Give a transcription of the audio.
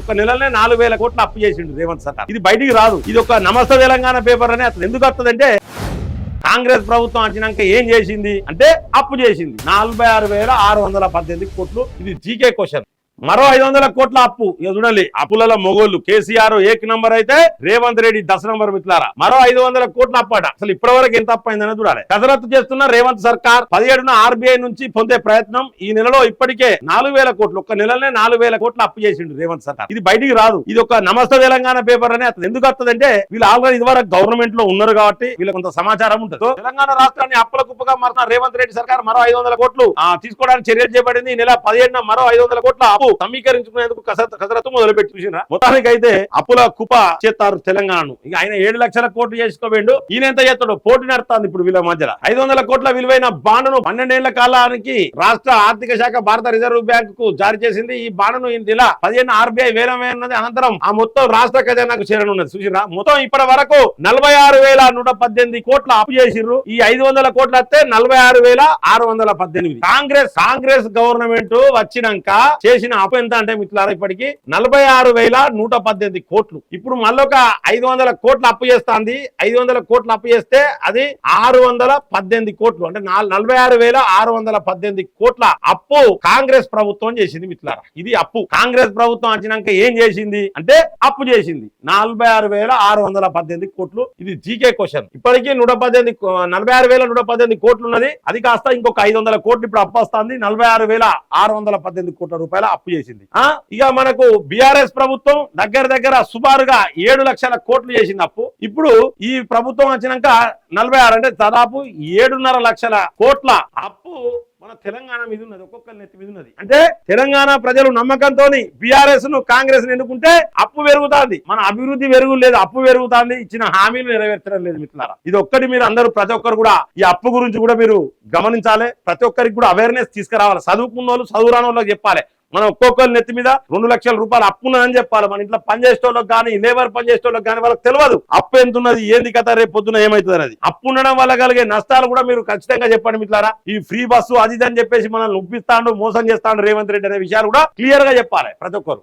ఒక్క నెలనే నాలుగు వేల కోట్లు అప్పు చేసిండు రేవంత్ సర్కార్. ఇది బయటికి రాదు. ఇది ఒక నమస్తే తెలంగాణ పేపర్ అనే అసలు ఎందుకు వస్తుందంటే కాంగ్రెస్ ప్రభుత్వం వచ్చినాక ఏం చేసింది? అంటే అప్పు చేసింది. నలభై ఆరు వేల ఆరు వందల పద్దెనిమిది కోట్లు. ఇది జీకే క్వశ్చన్. మరో ఐదు వందల కోట్ల అప్పు. ఇక చూడండి అప్పులలో మొగోళ్ళు. కేసీఆర్ ఏక్ నంబర్ అయితే రేవంత్ రెడ్డి దశ నంబర్ మిత్రులారా. మరో ఐదు వందల కోట్ల అప్పట. అసలు ఇప్పటివరకు ఎంత అప్పు అయిందని చూడాలి. కసరత్తు చేస్తున్న రేవంత్ సర్కార్ పదిహేడున ఆర్బీఐ నుంచి పొందే ప్రయత్నం ఈ నెలలో ఇప్పటికే నాలుగు వేల కోట్లు. ఒక్క నెలనే నాలుగు వేల కోట్లు అప్పు చేసిండు రేవంత్ సర్కార్. ఇది బయటికి రాదు. ఇది ఒక నమస్తే తెలంగాణ పేపర్ అనే అతను. ఎందుకు వస్తుందంటే వీళ్ళు ఆల్రెడీ ఇదివరకు గవర్నమెంట్లో ఉన్నారు కాబట్టి వీళ్ళకి కొంత సమాచారం ఉంటుంది. తెలంగాణ రాష్ట్రాన్ని అప్పుల కుప్పగా మారుతున్న రేవంత్ రెడ్డి సర్కార్ మరో ఐదు కోట్లు తీసుకోవడానికి చర్యలు చేపడింది ఈ నెల పదిహేడున మరో ఐదు వందల కోట్ల అప్పు సమీకరించుకునేందుకు కసరత్తు మొదలుపెట్టి చూసిన మొత్తానికైతే అప్పుల కుప చేస్తారు తెలంగాణను. ఇక ఆయన ఏడు లక్షల కోట్లు చేసుకోవేండు ఈయన ఎంత చేస్తాడు పోటీ నడుతుంది ఇప్పుడు వీళ్ళ మధ్యలో. ఐదు వందల కోట్ల విలువైన బాండును పన్నెండేళ్ళ కాలానికి రాష్ట్ర ఆర్థిక శాఖ భారత రిజర్వ్ బ్యాంక్కు జారీ చేసింది. ఈ బాండును ఇలా పదిహేను ఆర్బీఐ వేలమైనది అనంతరం ఆ మొత్తం రాష్ట్ర ఖజానాకు చేరనున్నది. చూసిరా మొత్తం ఇప్పటి వరకు నలభై ఆరు వేల నూట పద్దెనిమిది కోట్ల అప్పు చేసిర్రు. ఈ ఐదు వందల కోట్లు వస్తే నలభై ఆరు వేల ఆరు వందల పద్దెనిమిది. కాంగ్రెస్ కాంగ్రెస్ గవర్నమెంట్ వచ్చినాక చేసిన అప్పు ఎంత అంటే మిత్రులారా ఇప్పటికి నలభై ఆరు వేల నూట పద్దెనిమిది కోట్లు. ఇప్పుడు మళ్ళొక ఐదు వందల కోట్లు అప్పు చేస్తాంది. ఐదు వందల కోట్లు అప్పు చేస్తే అది ఆరు వందల పద్దెనిమిది కోట్లు. అంటే నలభై ఆరు వేల ఆరు వందల పద్దెనిమిది కోట్ల అప్పు కాంగ్రెస్ ప్రభుత్వం చేసింది మిత్రులారా. ఇది అప్పు. కాంగ్రెస్ ప్రభుత్వం వచ్చినాక ఏం చేసింది? అంటే అప్పు చేసింది. నలభై ఆరు వేల ఆరు వందల పద్దెనిమిది కోట్లు. ఇది జీకే క్వశ్చన్. ఇప్పటికీ నూట పద్దెనిమిది నలభై ఆరు వేల నూట పద్దెనిమిది కోట్లు ఉన్నది. అది కాస్త ఇంకొక ఐదు వందల కోట్లు ఇప్పుడు అప్పు వస్తుంది. నలభై ఆరు వేల ఆరు వందల పద్దెనిమిది కోట్ల రూపాయల అప్పు. చేసింది. ఆ? ఇక మనకు బిఆర్ఎస్ ప్రభుత్వం దగ్గర దగ్గర సుమారుగా ఏడు లక్షల కోట్లు చేసింది అప్పు. ఇప్పుడు ఈ ప్రభుత్వం వచ్చినాక నలభై ఆరు అంటే దాదాపు ఏడున్నర లక్షల కోట్ల అప్పు మన తెలంగాణ మీద ఉన్నది. ఒక్కొక్కరి నెత్తి మీద ఉన్నది. అంటే తెలంగాణ ప్రజలు నమ్మకంతో బీఆర్ఎస్ను కాంగ్రెస్ ఎన్నుకుంటే అప్పు పెరుగుతుంది. మన అభివృద్ధి పెరుగు లేదు అప్పు పెరుగుతుంది. ఇచ్చిన హామీలు నెరవేర్చడం లేదు మిత్రులారా. ఇది ఒక్కటి మీరు అందరూ ప్రతి ఒక్కరు కూడా ఈ అప్పు గురించి కూడా మీరు గమనించాలి. ప్రతి ఒక్కరికి కూడా అవేర్నెస్ తీసుకురావాలి. చదువుకున్న వాళ్ళు చదువురాని వాళ్ళకి చెప్పాలి. మనం ఒక్కొక్కరి నెత్తి మీద రెండు లక్షల రూపాయలు అప్పున్నదని చెప్పాలి. మన ఇంట్లో పనిచేసేటోళ్ళకి కానీ లేబర్ పనిచేసేటోళ్ళకి కానీ వాళ్ళకి తెలియదు అప్పు ఎంత ఉన్నది ఏంది కథ రేపు పొద్దున ఏమవుతుంది అది అప్పు ఉండడం వల్ల కలిగే నష్టాలు కూడా మీరు ఖచ్చితంగా చెప్పండి మిట్లారా ఈ ఫ్రీ బస్సు అది అని చెప్పేసి మనల్ని ఉప్పిస్తాడు మోసం చేస్తాడు రేవంత్ రెడ్డి అనే విషయాలు కూడా క్లియర్గా చెప్పాలి ప్రతి ఒక్కరు.